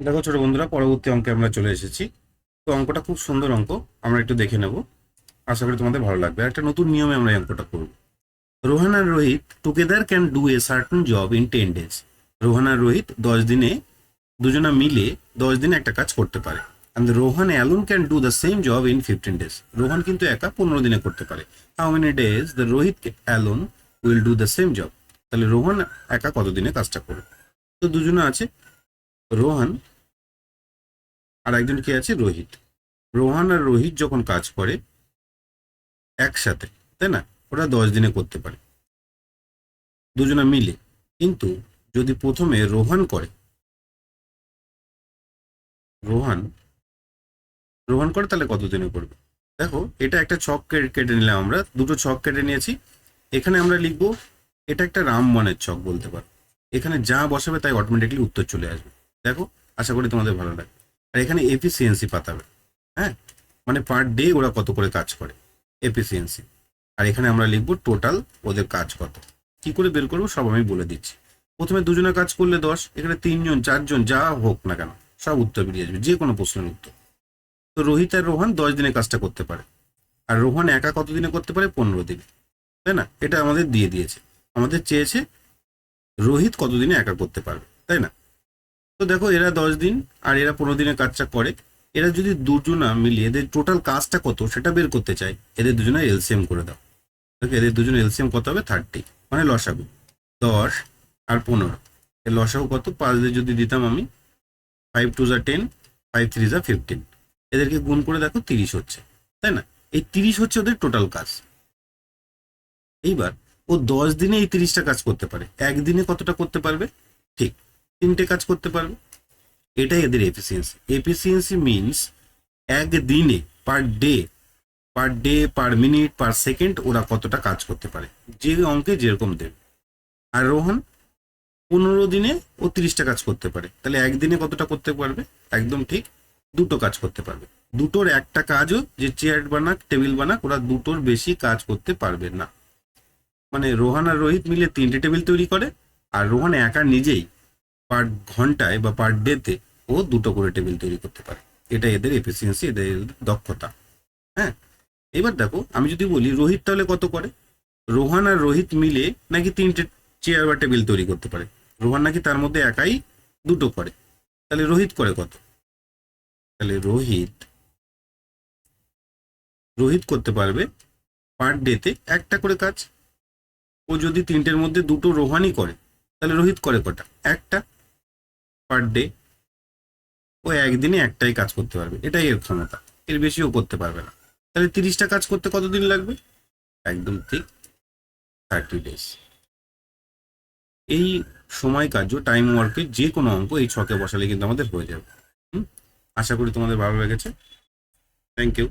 দেখো ছোট বন্ধুরা, পরবর্তী অঙ্কে আমরা চলে এসেছি। তো অঙ্কটা খুব সুন্দর অঙ্ক, আমরা একটু দেখে নেব। আশা করি তোমাদের ভালো লাগবে। একটা নতুন নিয়মে আমরা এই অঙ্কটা করব। রোহান আর Rohit together can do a certain job in ten days Rohan আর রোহিত দশ দিনে দুজনা মিলে দশ দিনে একটা কাজ করতে পারে। And Rohan alone can do the same job in fifteen days Rohan কিন্তু একা পনেরো দিনে করতে পারে। How many days the Rohit alone will do the same job তাহলে রোহান একা কত দিনে কাজটা করবে? তো দুজনে আছে। রোহান আর একজন কে আছে? রোহিত। রোহান আর রোহিত যখন কাজ করে একসাথে, তাই না? ওরা দশ দিনে করতে পারে। দুজনা মিলে। কিন্তু যদি প্রথমে রোহান করে, রোহান রোহান করে তাহলে কত দিনে করবে? দেখো, এটা একটা ছক কেটে নিলাম আমরা। দুটো ছক কেটে নিয়েছি। এখানে আমরা লিখব, এটা একটা রামমানের ছক বলতে পারো। এখানে যা বসাবে তাই অটোমেটিকলি উত্তর চলে আসবে। দেখো, আশা করি তোমাদের ভালো লাগবে। আর এখানে এফিসিয়েন্সি পাতাবে হ্যাঁ? মানে পার ডে ওরা কত করে কাজ করে এফিসিয়েন্সি আর এখানে আমরা লিখব টোটাল ওদের কাজ কত। কি করে বের করব সব আমি বলে দিচ্ছি। প্রথমে দুজনে কাজ করলে দশ, এখানে তিনজন, চারজন, যা হোক না কেন, সব উত্তর বেরিয়ে আসবে যে কোনো প্রশ্নের উত্তর। তো রোহিত আর রোহান দশ দিনে কাজটা করতে পারে। আর রোহান একা কত দিনে করতে পারে? পনেরো দিনে। তাই না? এটা আমাদের দিয়ে দিয়েছে। আমাদের চেয়েছে রোহিত কতদিনে একা করতে পারবে, তাই না? তো দেখো, এরা দশ দিন আর এরা পনেরো দিনের কাজটা করে। এরা যদি দুজনা মিলিয়ে এদের টোটাল কাজটা কত সেটা বের করতে চাই, এদের দুজনে এলসিএম করে দাও। দেখো, এদের দুজনে এলসিএম কত হবে? থার্টি মানে লসাগু। দশ আর পনেরো, এর লসাগু কত? পাঁচ দিয়ে যদি দিতাম আমি ফাইভ টু যা টেন ফাইভ থ্রি যা ফিফটিন এদেরকে গুণ করে দেখো, তিরিশ হচ্ছে। তাই না? এই তিরিশ হচ্ছে ওদের টোটাল কাজ। এইবার, ও দশ দিনে এই তিরিশটা কাজ করতে পারে। একদিনে কতটা করতে পারবে? ঠিক। তিনটে কাজ করতে পারবে। এটাই এদের এফিসিয়েন্সি এফিসিয়েন্সি মিনস একদিনে per day per day per minute per second ওরা কতটা কাজ করতে পারে। যে অঙ্কে যেরকম দেবে। আর রোহন, পনেরো দিনে ও তিরিশটা কাজ করতে পারে। তাহলে একদিনে কতটা করতে পারবে? একদম ঠিক দুটো কাজ করতে পারবে। দুটোর একটা কাজও যে চেয়ার বানাক টেবিল বানাক, ওরা দুটোর বেশি কাজ করতে পারবে না। মানে রোহান আর রোহিত মিলে তিনটে টেবিল তৈরি করে, আর রোহান একা নিজেই পার ঘন্টায় বা পার ডেতে ও দুটো করে টেবিল তৈরি করতে পারে। এটা এদের এফিসিয়েন্সি এদের দক্ষতা। হ্যাঁ? এবার দেখো, আমি যদি বলি, রোহিত তাহলে কত করে? রোহান আর রোহিত মিলে নাকি তিনটে চেয়ার বা টেবিল তৈরি করতে পারে? রোহান নাকি তার মধ্যে একাই দুটো করে। তাহলে রোহিত করে কত? তাহলে রোহিত রোহিত করতে পারবে পার ডেতে একটা করে কাজ। ও যদি তিনটের মধ্যে দুটো রোহানই করে, তাহলে রোহিত করে কটা? একটা। পার ডে ও একদিনে একটাই কাজ করতে পারবে। এটাই এর ক্ষমতা। এর বেশিও করতে পারবে না। তাহলে তিরিশটা কাজ করতে কতদিন লাগবে? একদম ঠিক থার্টি ডেজ এই সময় কার্য টাইম ওয়ার্কের যে কোনো অঙ্ক এই ছকে বসালে কিন্তু আমাদের হয়ে যাবে। হুম? আশা করি তোমাদের ভালো লেগেছে। Thank you